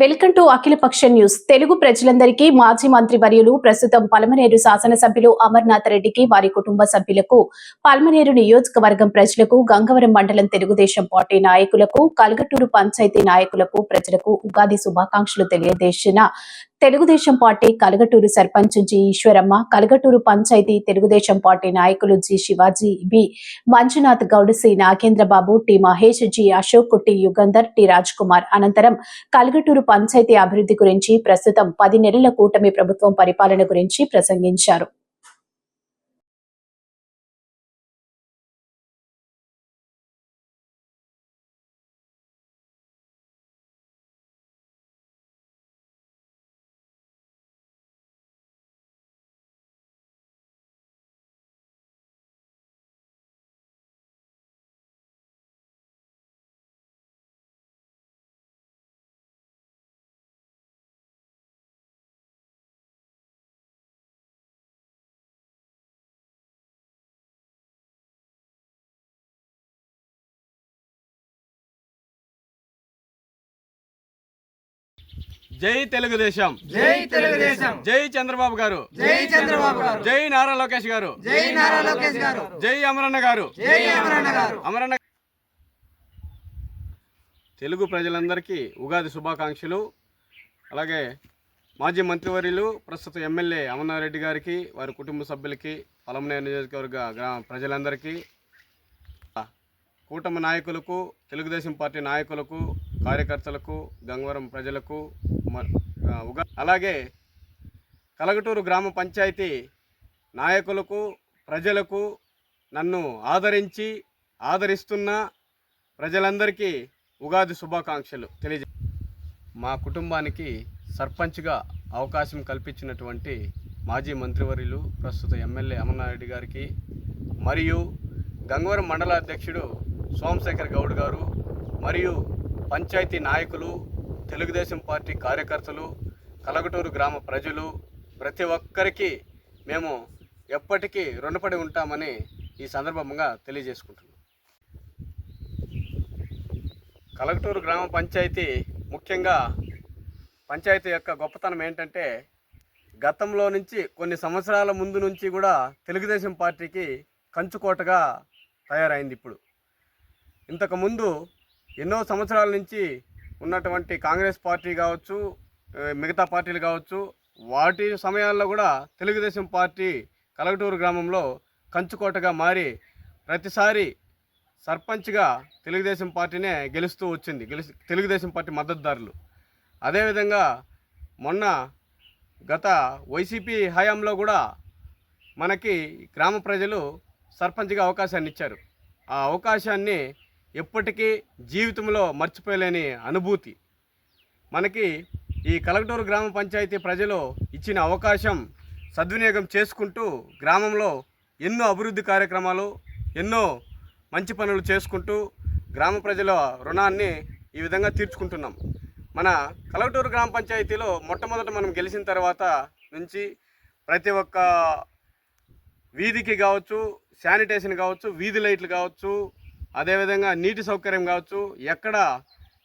Welcome to అఖిలపక్ష news. Telugu ప్రజలందరికీ మాజీ మంత్రి వర్యులు ప్రస్తుతం పలమనేరు శాసనసభ్యులు అమర్నాథ్ రెడ్డికి వారి కుటుంబ సభ్యులకు పల్మనేరు నియోజకవర్గం ప్రజలకు గంగవరం మండలం తెలుగుదేశం పార్టీ నాయకులకు కల్గటూరు పంచాయతీ నాయకులకు ప్రజలకు ఉగాది శుభాకాంక్షలు తెలియజేసిన Telugudesam party Kalagaturu sarpanch G Eshwaramma Kalagaturu panchayat Telugudesam party నాయకులు G Shivaji B Manjunath Goud C Nagendrababu T Mahesh G Ashok T Yugandhar T Raj Kumar అనంతరం కలగటూరు పంచాయతీ అభివృద్ధి గురించి ప్రస్తుతం పది నెలల కూటమి ప్రభుత్వం పరిపాలన గురించి ప్రసంగించారు. జై తెలుగుదేశం. జై తెలుగుదేశం. జై చంద్రబాబు గారు. జై చంద్రబాబు గారు. జై నారా లోకేష్ గారు. జై నారా లోకేష్ గారు. జై అమరన్న గారు. జై అమరన్న గారు. అమరన్న తెలుగు ప్రజలందరికీ ఉగాది శుభాకాంక్షలు. అలాగే మాజీ మంత్రివర్యులు ప్రస్తుత ఎమ్మెల్యే అమర్నారెడ్డి గారికి వారి కుటుంబ సభ్యులకి పలమనేరు నియోజకవర్గ గ్రామ ప్రజలందరికీ కూటమి నాయకులకు తెలుగుదేశం పార్టీ నాయకులకు కార్యకర్తలకు గంగవరం ప్రజలకు అలాగే కలగటూరు గ్రామ పంచాయతీ నాయకులకు ప్రజలకు నన్ను ఆదరించి ఆదరిస్తున్న ప్రజలందరికీ ఉగాది శుభాకాంక్షలు తెలియజే మా కుటుంబానికి సర్పంచ్గా అవకాశం కల్పించినటువంటి మాజీ మంత్రివర్యులు ప్రస్తుత ఎమ్మెల్యే అమర్నారెడ్డి గారికి మరియు గంగవరం మండల అధ్యక్షుడు సోమశేఖర్ గౌడ్ గారు మరియు పంచాయతీ నాయకులు తెలుగుదేశం పార్టీ కార్యకర్తలు కలగటూరు గ్రామ ప్రజలు ప్రతి ఒక్కరికి మేము ఎప్పటికీ రుణపడి ఉంటామని ఈ సందర్భంగా తెలియజేసుకుంటున్నాం. కలగటూరు గ్రామ పంచాయతీ ముఖ్యంగా పంచాయతీ యొక్క గొప్పతనం ఏంటంటే గతంలో నుంచి కొన్ని సంవత్సరాల ముందు నుంచి కూడా తెలుగుదేశం పార్టీకి కంచుకోటగా తయారైంది ఇప్పుడు. ఇంతకుముందు ఎన్నో సంవత్సరాల నుంచి ఉన్నటువంటి కాంగ్రెస్ పార్టీ కావచ్చు మిగతా పార్టీలు కావచ్చు వాటి సమయాల్లో కూడా తెలుగుదేశం పార్టీ కలగటూరు గ్రామంలో కంచుకోటగా మారి ప్రతిసారి సర్పంచ్గా తెలుగుదేశం పార్టీనే గెలుస్తూ వచ్చింది. గెలిచి తెలుగుదేశం పార్టీ మద్దతుదారులు. అదేవిధంగా మొన్న గత వైసీపీ హయాంలో కూడా మనకి గ్రామ ప్రజలు సర్పంచ్గా అవకాశాన్ని ఇచ్చారు. ఆ అవకాశాన్ని ఎప్పటికీ జీవితంలో మర్చిపోలేని అనుభూతి. మనకి ఈ కలగటూరు గ్రామ పంచాయతీ ప్రజలు ఇచ్చిన అవకాశం సద్వినియోగం చేసుకుంటూ గ్రామంలో ఎన్నో అభివృద్ధి కార్యక్రమాలు ఎన్నో మంచి పనులు చేసుకుంటూ గ్రామ ప్రజల రుణాన్ని ఈ విధంగా తీర్చుకుంటున్నాం. మన కలగటూరు గ్రామ పంచాయతీలో మొట్టమొదట మనం గెలిచిన తర్వాత నుంచి ప్రతి ఒక్క వీధికి కావచ్చు శానిటేషన్ కావచ్చు వీధి లైట్లు కావచ్చు అదేవిధంగా నీటి సౌకర్యం కావచ్చు ఎక్కడ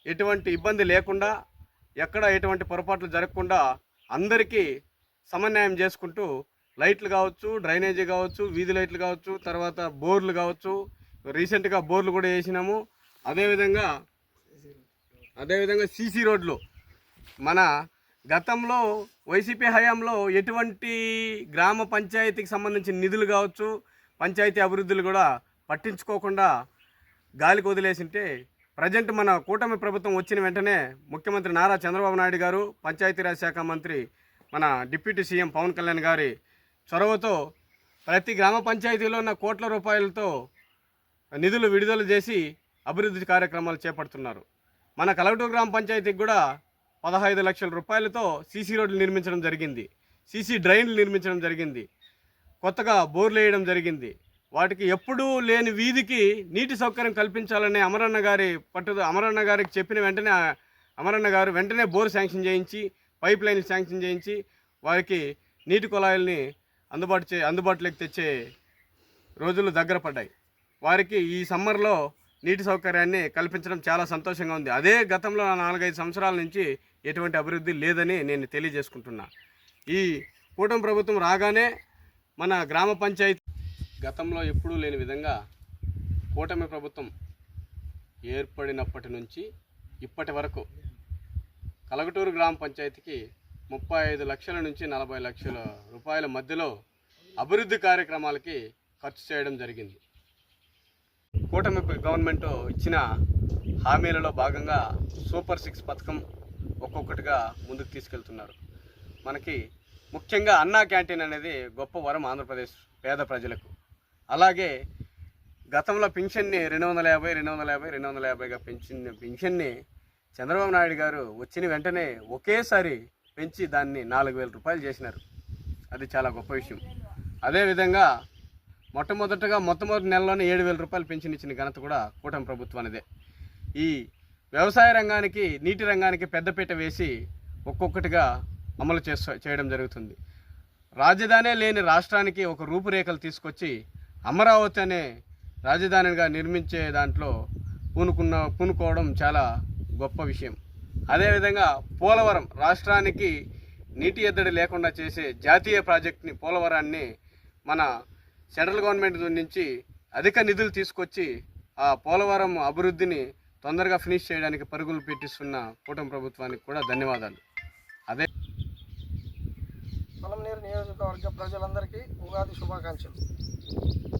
ఎటువంటి ఇబ్బంది లేకుండా ఎక్కడ ఎటువంటి పొరపాట్లు జరగకుండా అందరికీ సమన్వయం చేసుకుంటూ లైట్లు కావచ్చు డ్రైనేజీ కావచ్చు వీధి లైట్లు కావచ్చు తర్వాత బోర్లు కావచ్చు రీసెంట్గా బోర్లు కూడా వేసినాము. అదేవిధంగా అదేవిధంగా సీసీ రోడ్లు. మన గతంలో వైసీపీ హయాంలో ఎటువంటి గ్రామ పంచాయతీకి సంబంధించిన నిధులు కావచ్చు పంచాయతీ అభివృద్ధులు కూడా పట్టించుకోకుండా గాలికి వదిలేసింటే ప్రజెంట్ మన కూటమి ప్రభుత్వం వచ్చిన వెంటనే ముఖ్యమంత్రి నారా చంద్రబాబు నాయుడు గారు పంచాయతీరాజ్ శాఖ మంత్రి మన డిప్యూటీ సీఎం పవన్ కళ్యాణ్ గారి చొరవతో ప్రతి గ్రామ పంచాయతీలో ఉన్న కోట్ల రూపాయలతో నిధులు విడుదల చేసి అభివృద్ధి కార్యక్రమాలు చేపడుతున్నారు. మన కలగటూరు గ్రామ పంచాయతీకి కూడా పదహైదు లక్షల రూపాయలతో సీసీ రోడ్లు నిర్మించడం జరిగింది. సీసీ డ్రైన్లు నిర్మించడం జరిగింది. కొత్తగా బోర్లు వేయడం జరిగింది. వాటికి ఎప్పుడూ లేని వీధికి నీటి సౌకర్యం కల్పించాలని అమరన్న గారి పట్టుద అమరన్న గారికి చెప్పిన వెంటనే అమరన్న గారు వెంటనే బోర్ శాంక్షన్ చేయించి పైప్ లైన్లు శాంక్షన్ చేయించి వారికి నీటి కుళాయిల్ని అందుబాటు చే అందుబాటులోకి తెచ్చే రోజులు దగ్గర పడ్డాయి. వారికి ఈ సమ్మర్లో నీటి సౌకర్యాన్ని కల్పించడం చాలా సంతోషంగా ఉంది. అదే గతంలో నాలుగైదు సంవత్సరాల నుంచి ఎటువంటి అభివృద్ధి లేదని నేను తెలియజేసుకుంటున్నా. ఈ కూటమి ప్రభుత్వం రాగానే మన గ్రామ పంచాయతీ గతంలో ఎప్పుడూ లేని విధంగా కూటమి ప్రభుత్వం ఏర్పడినప్పటి నుంచి ఇప్పటి వరకు కలగటూరు గ్రామ పంచాయతీకి ముప్పై ఐదు లక్షల నుంచి నలభై లక్షల రూపాయల మధ్యలో అభివృద్ధి కార్యక్రమాలకి ఖర్చు చేయడం జరిగింది. కూటమి గవర్నమెంట్ ఇచ్చిన హామీలలో భాగంగా సూపర్ సిక్స్ పథకం ఒక్కొక్కటిగా ముందుకు తీసుకెళ్తున్నారు. మనకి ముఖ్యంగా అన్నా క్యాంటీన్ అనేది గొప్ప వరం ఆంధ్రప్రదేశ్ పేద ప్రజలకు. అలాగే గతంలో పింఛన్ని రెండు వందల యాభై రెండు వందల యాభై రెండు వందల యాభైగా పెంచిన పింఛన్ని చంద్రబాబు నాయుడు గారు వచ్చిన వెంటనే ఒకేసారి పెంచి దాన్ని నాలుగు వేల రూపాయలు చేసినారు. అది చాలా గొప్ప విషయం. అదేవిధంగా మొట్టమొదటగా మొట్టమొదటి నెలలోనే ఏడు వేల రూపాయలు పెన్షన్ ఇచ్చిన ఘనత కూడా కూటమి ప్రభుత్వానిదే ఈ వ్యవసాయ రంగానికి నీటి రంగానికి పెద్దపీట వేసి ఒక్కొక్కటిగా అమలు చేస్తూ చేయడం జరుగుతుంది. రాజధానే లేని రాష్ట్రానికి ఒక రూపురేఖలు తీసుకొచ్చి అమరావతి అనే రాజధానిగా నిర్మించే దాంట్లో పూనుకున్న పూనుకోవడం చాలా గొప్ప విషయం. అదేవిధంగా పోలవరం రాష్ట్రానికి నీటి ఎద్దడి లేకుండా చేసే జాతీయ ప్రాజెక్ట్ని పోలవరాన్ని మన సెంట్రల్ గవర్నమెంట్ నుంచి అధిక నిధులు తీసుకొచ్చి ఆ పోలవరం అభివృద్ధిని తొందరగా ఫినిష్ చేయడానికి పరుగులు పెట్టిస్తున్న కూటమి ప్రభుత్వానికి కూడా ధన్యవాదాలు. అదే పొలంనేరు నియోజకవర్గ ప్రజలందరికీ ఉగాది శుభాకాంక్షలు.